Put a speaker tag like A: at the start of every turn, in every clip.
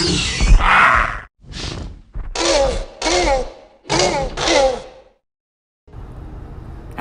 A: อ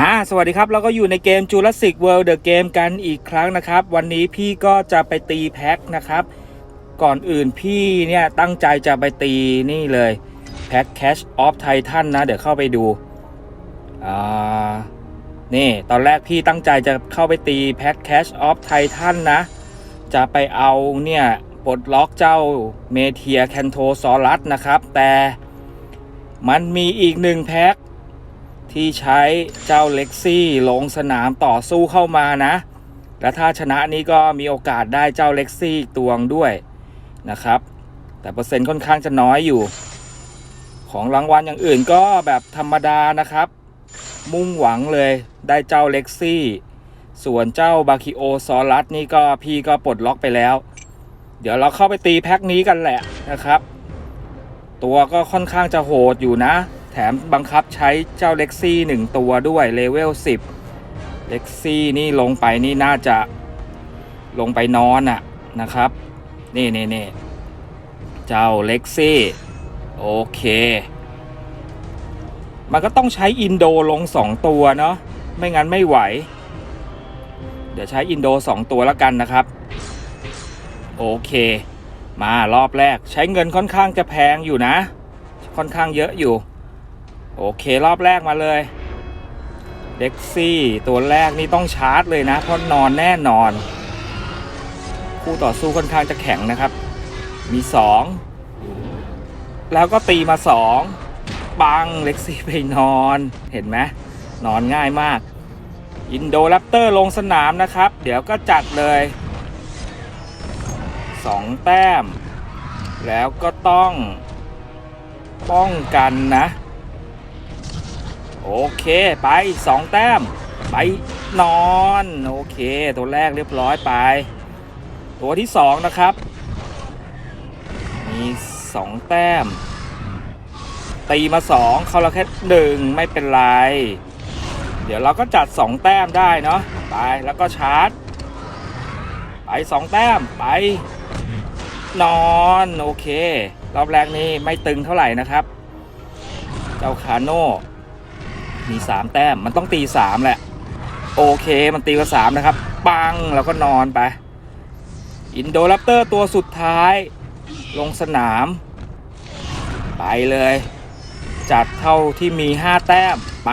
A: ่าสวัสดีครับ เราก็อยู่ในเกม Jurassic World The Game กันอีกครั้งนะครับ วันนี้พี่ก็จะไปตีแพ็คนะครับ ก่อนอื่นพี่เนี่ยตั้งใจจะไปตีนี่เลยแพ็ค Cash of Titan นะ เดี๋ยวเข้าไปดูอ่านี่ ตอนแรกพี่ตั้งใจจะเข้าไปตีแพ็ค Cash of Titan นะ จะไปเอาเนี่ย ปลดล็อกเจ้าเมเทียแคนโทซอรัสนะครับ แต่มันมีอีกหนึ่งแพ็คที่ใช้เจ้าเล็กซี่ลงสนามต่อสู้เข้ามานะ และถ้าชนะนี้ก็มีโอกาสได้เจ้าเล็กซี่ตวงด้วยนะครับ แต่เปอร์เซ็นต์ค่อนข้างจะน้อยอยู่ ของรางวัลอย่างอื่นก็แบบธรรมดานะครับ มุ่งหวังเลยได้เจ้าเล็กซี่ ส่วนเจ้าบาคิโอซอรัสนี่ก็พี่ก็ปลดล็อกไปแล้ว เดี๋ยวเราเข้าไปตีแพ็คนี้กันแหละนะครับ ตัวก็ค่อนข้างจะโหดอยู่นะ แถมบังคับใช้เจ้าเล็กซี่หนึ่งตัวด้วยเลเวล10เล็กซี่นี่ลงไปนี่น่าจะลงไปนอนอะนะครับ นี่นี่นี่เจ้าเล็กซี่โอเค มันก็ต้องใช้อินโดลง 2 ตัวเนาะไม่งั้นไม่ไหว เดี๋ยวใช้อินโด 2 ตัวแล้วกันนะครับ โอเค มารอบแรกใช้เงินค่อนข้างจะแพงอยู่นะ ค่อนข้างเยอะอยู่ โอเครอบแรกมาเลยเด็กซี่ตัวแรกนี่ต้องชาร์จเลยนะ เพราะนอนแน่นอน คู่ต่อสู้ค่อนข้างจะแข็งนะครับ มีสองแล้วก็ตีมาสองปังเล็กซี่ไปนอนเห็นไหมนอนง่ายมาก อินโดแรปเตอร์ลงสนามนะครับ เดี๋ยวก็จัดเลย สองแต้ม แล้วก็ต้อง ป้องกันนะ โอเคไปสองแต้ม ไปนอน โอเค ตัวแรกเรียบร้อยไป ตัวที่สองนะครับ มีสองแต้ม ตีมาสองเขาเราแค่หนึ่งไม่เป็นไร เดี๋ยวเราก็จัดสองแต้มได้เนาะไปแล้วก็ชาร์จไปสองแต้ม ไป นอนโอเค รอบแรกนี้ไม่ตึงเท่าไหร่นะครับ เจ้าคาโน่มีสามแต้มมันต้องตีสามแหละ โอเคมันตีมาสามนะครับ ปังแล้วก็นอนไป อินโดแรปเตอร์ตัวสุดท้าย ลงสนาม ไปเลย จัดเท่าที่มีห้าแต้ม ไป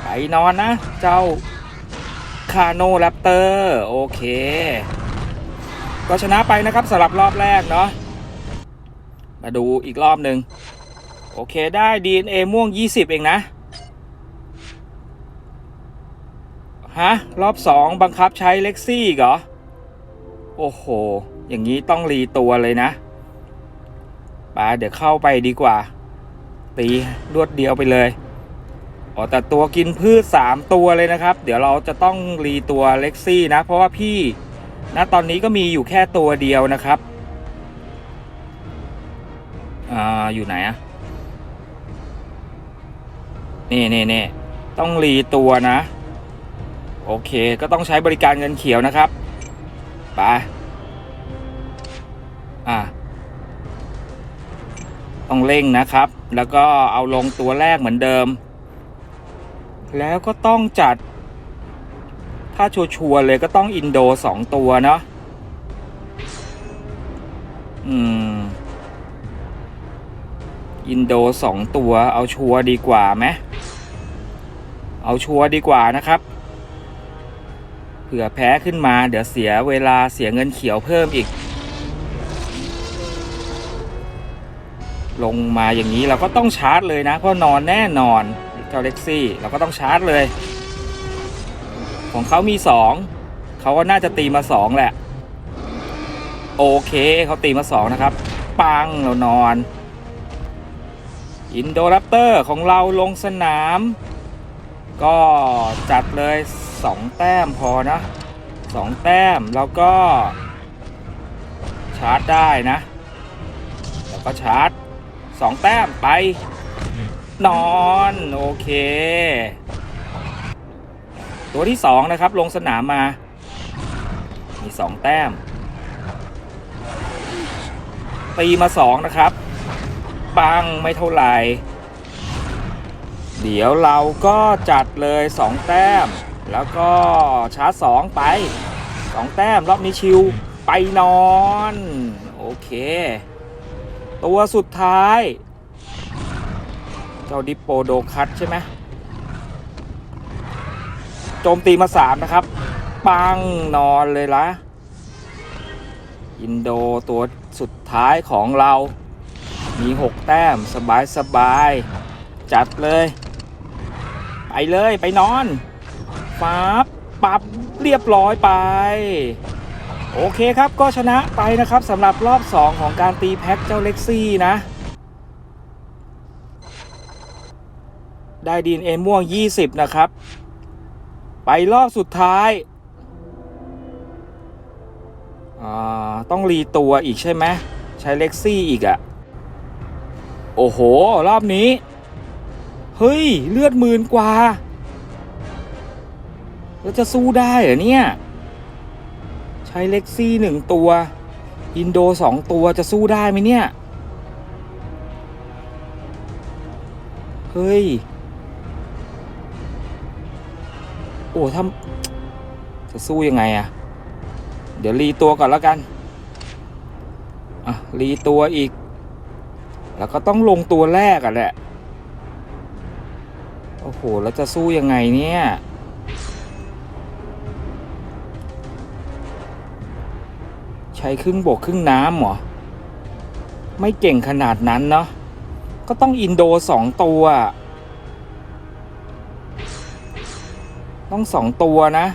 A: ไปนอนนะ เจ้าคาโนแรปเตอร์ โอเค ก็ชนะไปนะครับสำหรับรอบแรกเนาะมาดูอีกรอบหนึ่งโอเคได้ DNA ม่วง 20 เองนะฮะรอบ 2 บังคับใช้เล็กซี่เหรอ โอ้โห อย่างนี้ต้องรีตัวเลยนะไปเดี๋ยวเข้าไปดีกว่า ตีรวดเดียวไปเลยอ๋อแต่ตัวกินพืช 3 ตัวเลยนะครับ เดี๋ยวเราจะต้องรีตัวเล็กซี่นะ เพราะว่าพี่ ณตอนนี้ก็มีอยู่แค่ตัวเดียวนะครับอ่าอยู่ไหนอะนี่นี่นี่ต้องรีตัวนะ โอเคก็ต้องใช้บริการเงินเขียวนะครับไปอ่าต้องเร่งนะครับ แล้วก็เอาลงตัวแรกเหมือนเดิม แล้วก็ต้องจัด ถ้าชัวร์ๆเลยก็ต้องอินโดสองตัวเนาะอืม อินโดสองตัว เอาชัวร์ดีกว่าไหมเอาชัวร์ดีกว่านะครับ เผื่อแพ้ขึ้นมา เดี๋ยวเสียเวลาเสียเงินเขียวเพิ่มอีก ลงมาอย่างนี้เราก็ต้องชาร์จเลยนะ เพราะนอนแน่นอนเจ้าเล็กซี่ เราก็ต้องชาร์จเลย ของเขามีสองเขาก็น่าจะตีมาสองแหละ โอเคเขาตีมาสองนะครับ ปังเรานอน อินโดรัปเตอร์ของเราลงสนาม ก็จัดเลยสองแต้มพอนะสองแต้มแล้วก็ ชาร์จได้นะ แล้วก็ชาร์จสองแต้มไป นอน โอเค ตัวที่สองนะครับ ลงสนามมา มีสองแต้ม ตีมาสองนะครับ ปังไม่เท่าไหร่ เดี๋ยวเราก็จัดเลย2แต้ม แล้วก็ชาร์จ2ไป2แต้ม รอบนี้ชิวไปนอน โอเค ตัวสุดท้าย เจ้าดิปโปโดคัตใช่ไหม โจมตีมา3นะครับ ปังนอนเลยละอินโดตัวสุดท้ายของเรา มี6แต้มสบายสบาย จัดเลย ไปเลยไปนอนฟ้าบปับเรียบร้อยไป โอเคครับก็ชนะไปนะครับสำหรับรอบ 2 ของการตีแพ็คเจ้าเล็กซี่นะ ได้ดีนเอม่วง 20 นะครับ ไปรอบสุดท้ายอ่าต้องรีตัวอีกใช่ไหมใช้เล็กซี่อีกอะโอ้โห รอบนี้ เฮ้ย เลือดหมื่นกว่า แล้วจะสู้ได้เหรอเนี่ย ใช้เล็กซี่หนึ่งตัว อินโดสองตัวจะสู้ได้ไหมเนี่ย เฮ้ย โอ้ถ้าจะสู้ยังไงอะเดี๋ยวรีตัวก่อนแล้วกัน อะรีตัวอีก แล้วก็ต้องลงตัวแรกอะแหละ โอ้โห แล้วจะสู้ยังไงเนี่ย ใช้ครึ่งบกครึ่งน้ำเหรอ ไม่เก่งขนาดนั้นเนาะ ก็ต้องอินโดสองตัว ต้องสองตัวนะ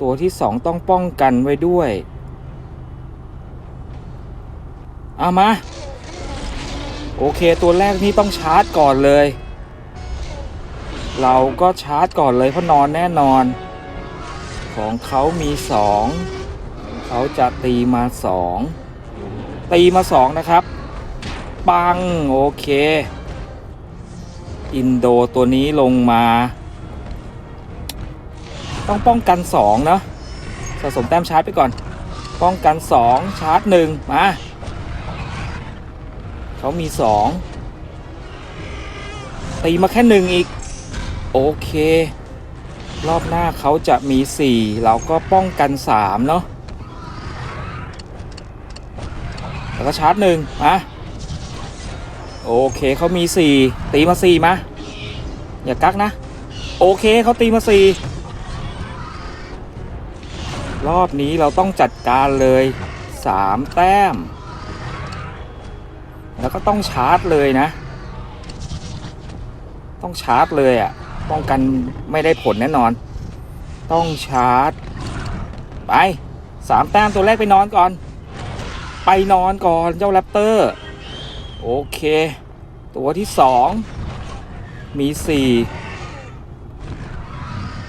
A: ตัวที่สองต้องป้องกันไว้ด้วย เอามา โอเคตัวแรกนี่ต้องชาร์จก่อนเลย เราก็ชาร์จก่อนเลยเพราะนอนแน่นอน ของเขามีสองเขาจะตีมาสองตีมาสองนะครับ ปัง โอเค อินโดตัวนี้ลงมา ต้องป้องกันสองเนาะสะสมแต้มชาร์จไปก่อน ป้องกันสองชาร์จหนึ่งมาเขามีสองตีมาแค่หนึ่งอีก โอเค รอบหน้าเขาจะมีสี่เราก็ป้องกันสามเนาะแล้วก็ชาร์จหนึ่งมา โอเคเขามีสี่ตีมาสี่มาอย่ากักนะ โอเคเขาตีมาสี่รอบนี้เราต้องจัดการเลยสามแต้ม แล้วก็ต้องชาร์จเลยนะ ต้องชาร์จเลยอะ่ะป้องกันไม่ได้ผลแน่นอน ต้องชาร์จ ไปสามแต้มตัวแรกไปนอนก่อน ไปนอนก่อนเจ้าแรปเตอร์ โอเค ตัวที่สองมีสี่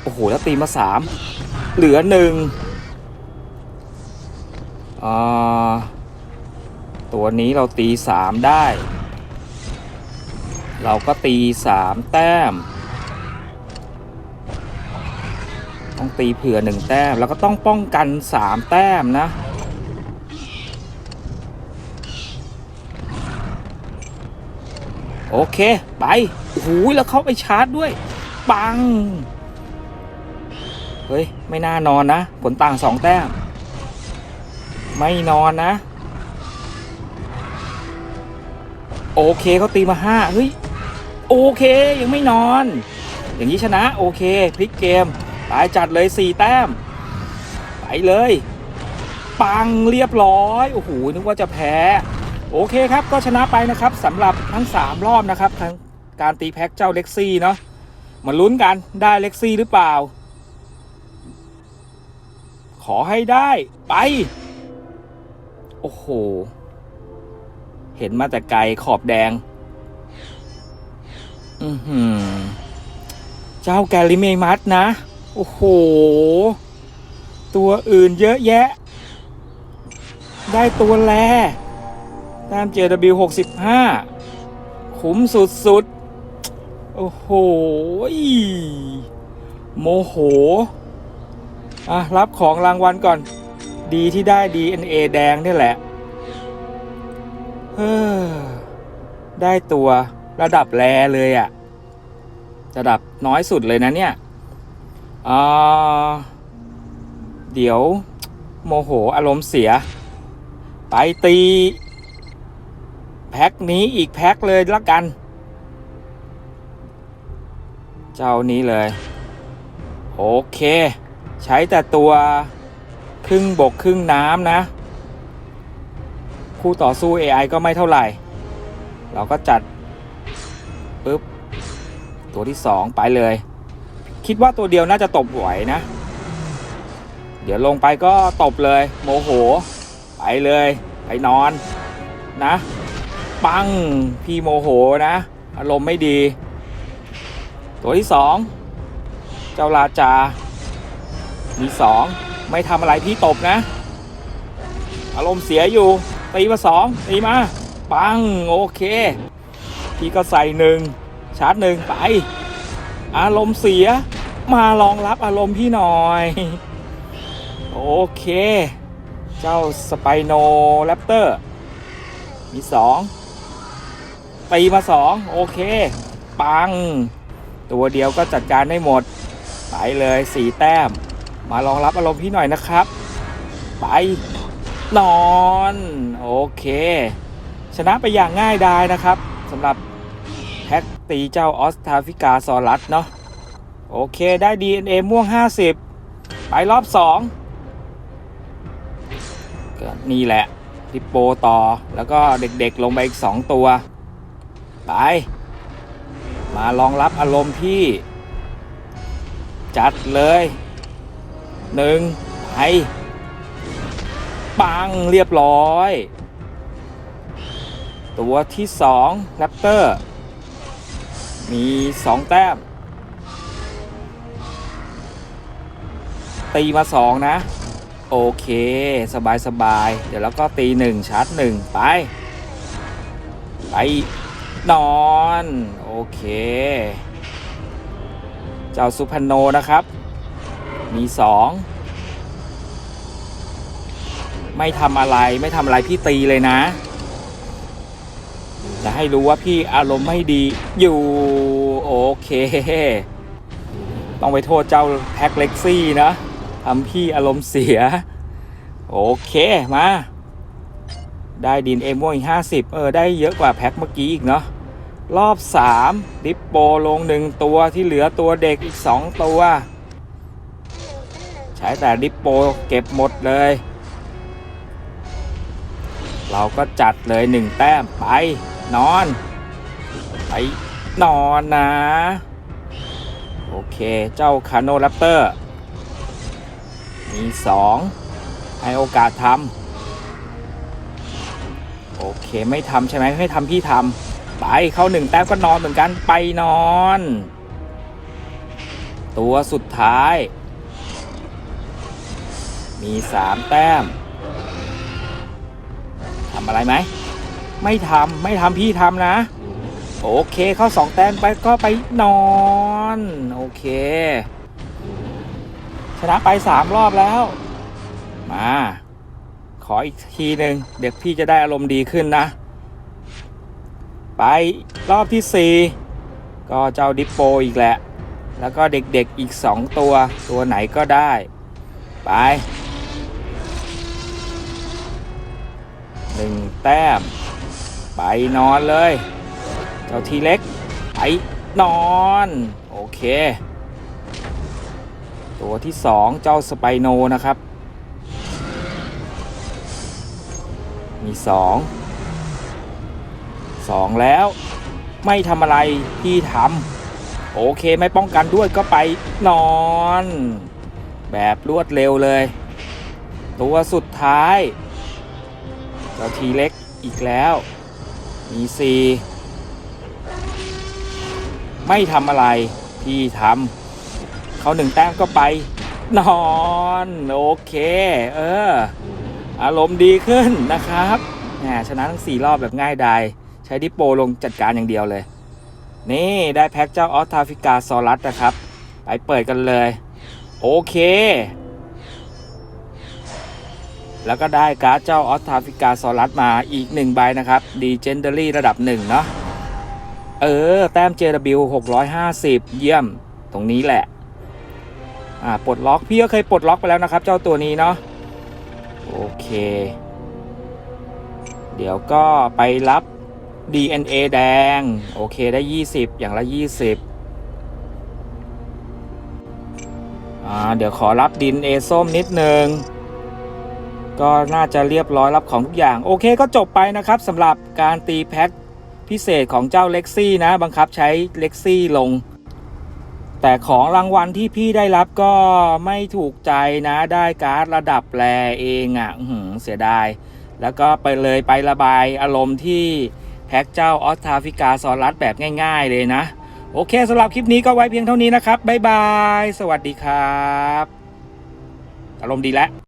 A: โอ้โห แล้วตีมาสามเหลือหนึ่งอ่าตัวนี้เราตีสามได้ เราก็ตีสามแต้ม ต้องตีเผื่อหนึ่งแต้ม แล้วก็ต้องป้องกันสามแต้มนะ โอ เค ไปโอ้โหแล้วเข้าไปชาร์จด้วย ปัง เฮ้ย ไม่น่านอนนะ ผลต่างสองแต้ม ไม่นอนนะ โอเคเขาตีมาห้าเฮ้ย โอเคยังไม่นอน อย่างนี้ชนะ โอเคพลิกเกมตายจัดเลยสี่แต้ม ไปเลย ปังเรียบร้อย โอ้โหนึกว่าจะแพ้ โอเคครับก็ชนะไปนะครับสำหรับทั้ง 3 รอบนะครับทั้งการตีแพ็กเจ้าเล็กซี่เนาะมาลุ้นกันได้เล็กซี่หรือเปล่า ขอให้ได้ไป โอ้โห เห็นมาแต่ไกลขอบแดง อือหือ เจ้าแกลิเมมัสนะ โอ้โห ตัวอื่นเยอะแยะ ได้ตัวแล ตาม JW 65 คุ้มสุดๆ โอ้โห โมโห อะ รับของรางวัลก่อน ดีที่ได้ DNA แดงนี่แหละ เฮ้อ ได้ตัวระดับแรเลยอะระดับน้อยสุดเลยนะเนี่ยอ่าเดี๋ยวโมโหอารมณ์เสีย ไปตี แพ็คนี้อีกแพ็คเลยละกัน เจ้านี้เลย โอเค ใช้แต่ตัวครึ่งบกครึ่งน้ำนะ คู่ต่อสู้ AI ก็ไม่เท่าไหร่ เราก็จัดปึ๊บ ตัวที่สองไปเลย คิดว่าตัวเดียวน่าจะตบไหวนะ เดี๋ยวลงไปก็ตบเลย โมโห ไปเลย ไปนอนนะ ปัง พี่โมโหนะ อารมณ์ไม่ดี ตัวที่สองเจ้าราจา มีสองไม่ทำอะไรพี่ตบนะ อารมณ์เสียอยู่ ตีมาสองตีมา ปัง โอเค พี่ก็ใส่หนึ่งชาร์จหนึ่งไป อารมณ์เสีย มารองรับอารมณ์พี่หน่อย โอเค เจ้าสไปโนแรปเตอร์ มีสอง ตีมาสองโอเค ปัง ตัวเดียวก็จัดการได้หมด ไปเลยสี่แต้ม มารองรับอารมณ์พี่หน่อยนะครับ ไปนอน โอเค ชนะไปอย่างง่ายดายนะครับสำหรับแพ็กตีเจ้าออสทาฟิกาซอรัสเนาะโอเคได้ DNA ม่วง 50 ไปรอบ 2 ก็นี่แหละริปโปต่อ แล้วก็เด็กๆลงไปอีก 2 ตัว ไป มาลองรับอารมณ์พี่ จัดเลยหนึ่งไปปังเรียบร้อย ตัวที่สองแรปเตอร์ มีสองแต้ม ตีมาสองนะ โอเค สบายสบาย เดี๋ยวแล้วก็ตีหนึ่งชาร์จหนึ่งไป ไป นอน โอเค เจ้าสุพรรณโนนะครับ มีสองไม่ทำอะไรไม่ทำอะไรพี่ตีเลยนะ จะให้รู้ว่าพี่อารมณ์ไม่ดีอยู่ โอเค ต้องไปโทษเจ้าแพ็กเล็กซี่นะทำพี่อารมณ์เสีย โอเคมา ได้ดินเอม่วงอีกห้าสิบเออ ได้เยอะกว่าแพ็คเมื่อกี้อีกเนาะ รอบสามดิปโปลงหนึ่งตัวที่เหลือตัวเด็กอีกสองตัว ใช้แต่ดิปโปเก็บหมดเลย เราก็จัดเลยหนึ่งแต้มไป นอน ไป นอนนะ โอเค เจ้าคาโนแรปเตอร์ มีสองให้โอกาสทำ โอเคไม่ทำใช่ไหมให้ทำพี่ทำไปเข้าหนึ่งแต้มก็นอนเหมือนกันไปนอน ตัวสุดท้าย มีสามแต้มทำอะไรไหม ไม่ทำไม่ทำพี่ทำนะ โอเคเข้าสองแต้มไปก็ไปนอน โอเคชนะไปสามรอบแล้ว มา ออีกทีหนึ่งเดี๋ยวพี่จะได้อารมณ์ดีขึ้นนะ ไปรอบที่สี่ก็เจ้าดิปโปอีกแหละ แล้วก็เด็กๆอีกสองตัวตัวไหนก็ได้ ไปหนึ่งแต้ม ไปนอนเลย เจ้าทีเล็ก ไปนอน โอเค ตัวที่สองเจ้าสไปโนนะครับ มีสองสองแล้วไม่ทำอะไรพี่ทำโอเคไม่ป้องกันด้วยก็ไปนอน แบบรวดเร็วเลย ตัวสุดท้ายเจ้าทีเล็กอีกแล้ว มีสี่ไม่ทำอะไรพี่ทำเขาหนึ่งแต้มก็ไป นอน โอเค เออ อารมณ์ดีขึ้นนะครับแหมชนะทั้ง 4 รอบแบบง่ายดายใช้ดิโปลงจัดการอย่างเดียวเลย นี่ได้แพ็กเจ้าออสทาฟิกาซอรัสนะครับ ไปเปิดกันเลย โอเค แล้วก็ได้การ์ดเจ้าออสทาฟิกาซอรัสมาอีก 1 ใบนะครับดีเจนเดอรี่ระดับ 1 เนาะเออ แต้ม JW 650 เยี่ยมตรงนี้แหละอ่าปลดล็อกพี่ก็เคยปลดล็อกไปแล้วนะครับ เจ้าตัวนี้เนาะ โอเค เดี๋ยวก็ไปรับ DNA แดง โอเคได้ 20 อย่างละ 20อ่าเดี๋ยวขอรับดินเอส้มนิดนึง ก็น่าจะเรียบร้อยรับของทุกอย่าง โอเคก็จบไปนะครับสำหรับการตีแพ็คพิเศษของเจ้าเล็กซี่นะ บังคับใช้เล็กซี่ลง แต่ของรางวัลที่พี่ได้รับก็ไม่ถูกใจนะได้การ์ดระดับแรเองอะ่ะเสียดาย แล้วก็ไปเลยไประบายอารมณ์ที่แพ็กเจ้าออสทาฟิกาซอรัสแบบง่ายๆเลยนะ โอเคสำหรับคลิปนี้ก็ไว้เพียงเท่านี้นะครับ บ๊ายบาย สวัสดีครับ อารมณ์ดีแล้ว